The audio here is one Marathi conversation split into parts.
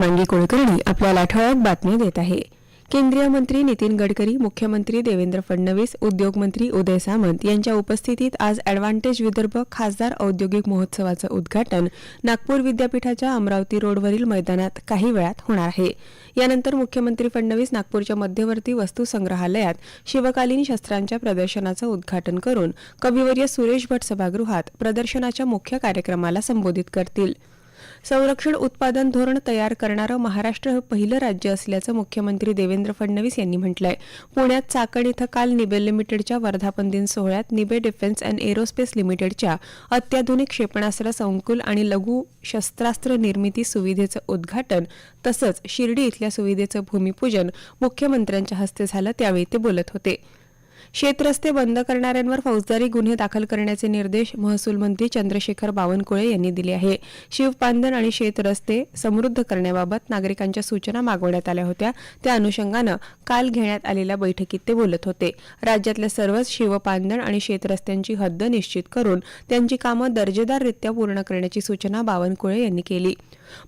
मांगी कुलकर्णी आपल्याला ठळक बातमी देत आहे. केंद्रीय मंत्री नितीन गडकरी मुख्यमंत्री देवेंद्र फडणवीस उद्योगमंत्री उदय सामंत यांच्या उपस्थितीत आज अॅडव्हान्टेज विदर्भ खासदार औद्योगिक महोत्सवाचं उद्घाटन नागपूर विद्यापीठाच्या अमरावती रोडवरील मैदानात काही वेळात होणार आहे. यानंतर मुख्यमंत्री फडणवीस नागपूरच्या मध्यवर्ती वस्तू संग्रहालयात शिवकालीन शस्त्रांच्या प्रदर्शनाचं उद्घाटन करून कविवर्य सुरेश भट सभागृहात प्रदर्शनाच्या मुख्य कार्यक्रमाला संबोधित करतील. संरक्षण उत्पादन धोरण तयार करणारं महाराष्ट्र हे पहिलं राज्य असल्याचं मुख्यमंत्री देवेंद्र फडणवीस यांनी म्हटलंय. पुण्यात चाकण इथं काल निबेल लिमिटेडच्या वर्धापन दिन सोहळ्यात निबे डिफेन्स अँड एरोस्पेस लिमिटेडच्या अत्याधुनिक क्षेपणास्त्र संकुल आणि लघु शस्त्रास्त्र निर्मिती सुविधेचं उद्घाटन तसंच शिर्डी इथल्या सुविधेचं भूमिपूजन मुख्यमंत्र्यांच्या हस्ते झालं त्यावेळी ते बोलत होते. शेतरस्ते बंद करणाऱ्यांवर फौजदारी गुन्हे दाखल करण्याचे निर्देश महसूल मंत्री चंद्रशेखर बावनकुळे यांनी दिले आहे. शिवपांधन आणि शेतरस्ते समृद्ध करण्याबाबत नागरिकांच्या सूचना मागवण्यात आल्या होत्या. त्या अनुषंगानं काल घेण्यात आलेल्या बैठकीत ते बोलत होते. राज्यातल्या सर्वच शिवपांधन आणि शेतरस्त्यांची हद्द निश्चित करून त्यांची कामं दर्जेदाररित्या पूर्ण करण्याची सूचना बावनकुळे यांनी केली.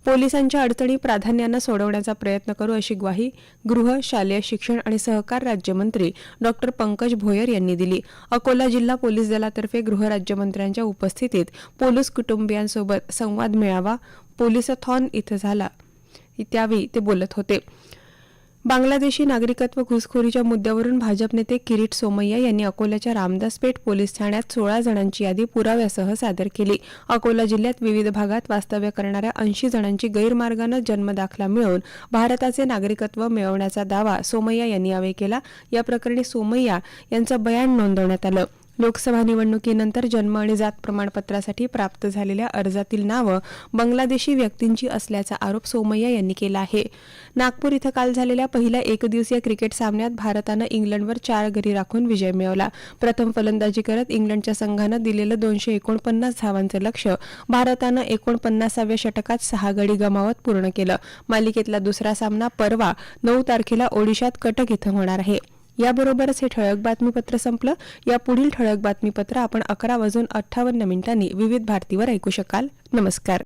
पोलिसांच्या अडचणी प्राधान्यानं सोडवण्याचा प्रयत्न करू अशी ग्वाही गृह शालेय शिक्षण आणि सहकार राज्यमंत्री डॉक्टर पंकज भोयर यांनी दिली. अकोला जिल्हा पोलीस दलातर्फे गृहराज्यमंत्र्यांच्या उपस्थितीत पोलीस कुटुंबियांसोबत संवाद मेळावा पोलिसथॉन इथं झाला. त्यावेळी ते बोलत होते. बांगलादेशी नागरिकत्व घुसखोरीच्या मुद्द्यावरून भाजप नेते किरीट सोमय्या यांनी अकोल्याच्या रामदासपेठ पोलीस ठाण्यात सोळा जणांची यादी पुराव्यासह सादर केली. अकोला जिल्ह्यात विविध भागात वास्तव्य करणाऱ्या ऐंशी जणांची गैरमार्गानं जन्मदाखला मिळवून भारताचे नागरिकत्व मिळवण्याचा दावा सोमय्या यांनी यावेळी केला. या प्रकरणी सोमय्या यांचं बयान नोंदवण्यात आलं. लोकसभा निवडणुकीनंतर जन्म आणि जात प्रमाणपत्रासाठी प्राप्त झालेल्या अर्जातील नावं बांगलादेशी व्यक्तींची असल्याचा आरोप सोमय्या यांनी केला आहे. नागपूर इथं काल झालेल्या पहिल्या एकदिवसीय क्रिकेट सामन्यात भारतानं इंग्लंडवर चार गरी राखून विजय मिळवला. प्रथम फलंदाजी करत इंग्लंडच्या संघानं दिलेलं दोनशे एकोणपन्नास धावांचं लक्ष भारतानं एकोणपन्नासाव्या षटकात सहा गडी गमावत पूर्ण केलं. मालिकेतला दुसरा सामना परवा नऊ तारखेला ओडिशात कटक इथं होणार आहे. याबरोबरच हे ठळक बातमीपत्र संपलं. या पुढील ठळक बातमीपत्र आपण अकरा वाजून अठ्ठावन्न मिनिटांनी विविध भारतीवर ऐकू शकाल. नमस्कार.